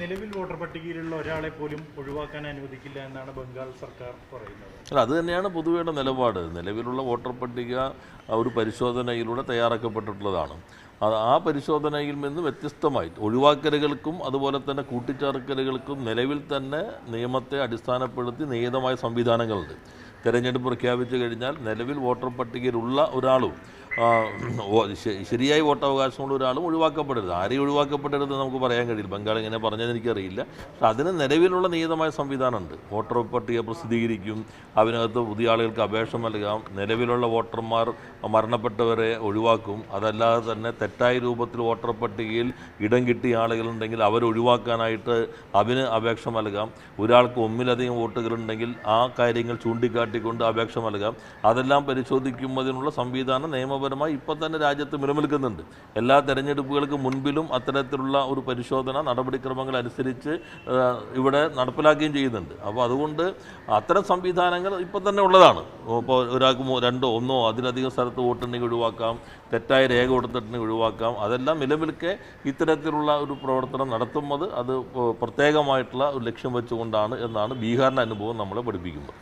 നിലവിൽ വോട്ടർ പട്ടികയിലുള്ള ഒരാളെ പോലും ഒഴിവാക്കാൻ അനുവദിക്കില്ല എന്നാണ് ബംഗാൾ സർക്കാർ പറയുന്നത്. അല്ല അത് തന്നെയാണ് പൊതുവെയുടെ നിലപാട്. നിലവിലുള്ള വോട്ടർ പട്ടിക ഒരു പരിശോധനയിലൂടെ തയ്യാറാക്കപ്പെട്ടിട്ടുള്ളതാണ്. ആ പരിശോധനയിൽ നിന്ന് വ്യത്യസ്തമായി ഒഴിവാക്കലുകൾക്കും അതുപോലെ തന്നെ കൂട്ടിച്ചേർക്കലുകൾക്കും നിലവിൽ തന്നെ നിയമത്തെ അടിസ്ഥാനപ്പെടുത്തി നിയതമായ സംവിധാനങ്ങളുണ്ട്. തെരഞ്ഞെടുപ്പ് പ്രഖ്യാപിച്ചു കഴിഞ്ഞാൽ നിലവിൽ വോട്ടർ പട്ടികയിലുള്ള ഒരാളും ശരിയായി വോട്ടവകാശമുള്ള ഒരാളും ഒഴിവാക്കപ്പെടരുത്. ആരെയും ഒഴിവാക്കപ്പെടരുത് നമുക്ക് പറയാൻ കഴിയില്ല. ബംഗാൾ ഇങ്ങനെ പറഞ്ഞതെന്ന് എനിക്കറിയില്ല. പക്ഷെ അതിന് നിലവിലുള്ള നിയതമായ സംവിധാനമുണ്ട്. വോട്ടർ പട്ടിക പ്രസിദ്ധീകരിക്കും. അതിനകത്ത് പുതിയ ആളുകൾക്ക് അപേക്ഷ നൽകാം. നിലവിലുള്ള വോട്ടർമാർ മരണപ്പെട്ടവരെ ഒഴിവാക്കും. അതല്ലാതെ തന്നെ തെറ്റായ രൂപത്തിൽ വോട്ടർ പട്ടികയിൽ ഇടം കിട്ടിയ ആളുകളുണ്ടെങ്കിൽ അവരൊഴിവാക്കാനായിട്ട് അതിന് അപേക്ഷ നൽകാം. ഒരാൾക്ക് ഒന്നിലധികം വോട്ടുകളുണ്ടെങ്കിൽ ആ കാര്യങ്ങൾ ചൂണ്ടിക്കാട്ടിക്കൊണ്ട് അപേക്ഷ നൽകാം. അതെല്ലാം പരിശോധിക്കുന്നതിനുള്ള സംവിധാനം നിയമപരമായി ഇപ്പം തന്നെ രാജ്യത്ത് നിലനിൽക്കുന്നുണ്ട്. എല്ലാ തെരഞ്ഞെടുപ്പുകൾക്ക് മുൻപിലും അത്തരത്തിലുള്ള ഒരു പരിശോധന നടപടിക്രമങ്ങൾ അനുസരിച്ച് ഇവിടെ നടപ്പിലാക്കുകയും ചെയ്യുന്നുണ്ട്. അപ്പോൾ അതുകൊണ്ട് അത്തരം സംവിധാനങ്ങൾ ഇപ്പോൾ തന്നെ ഉള്ളതാണ്. ഇപ്പോൾ ഒരാൾക്ക് രണ്ടോ ഒന്നോ അതിലധികം സ്ഥലത്ത് വോട്ടുണ്ടെങ്കിൽ ഒഴിവാക്കാം തെറ്റായ രേഖ കൊടുത്തിട്ടുണ്ടെങ്കിൽ ഒഴിവാക്കാം അതെല്ലാം നിലവിൽക്കെ ഇത്തരത്തിലുള്ള ഒരു പ്രവർത്തനം നടത്തുന്നത് അത് പ്രത്യേകമായിട്ടുള്ള ഒരു ലക്ഷ്യം വെച്ചുകൊണ്ടാണ് എന്നാണ് ബീഹാറിന്റെ അനുഭവം നമ്മളെ പഠിപ്പിക്കുന്നത്.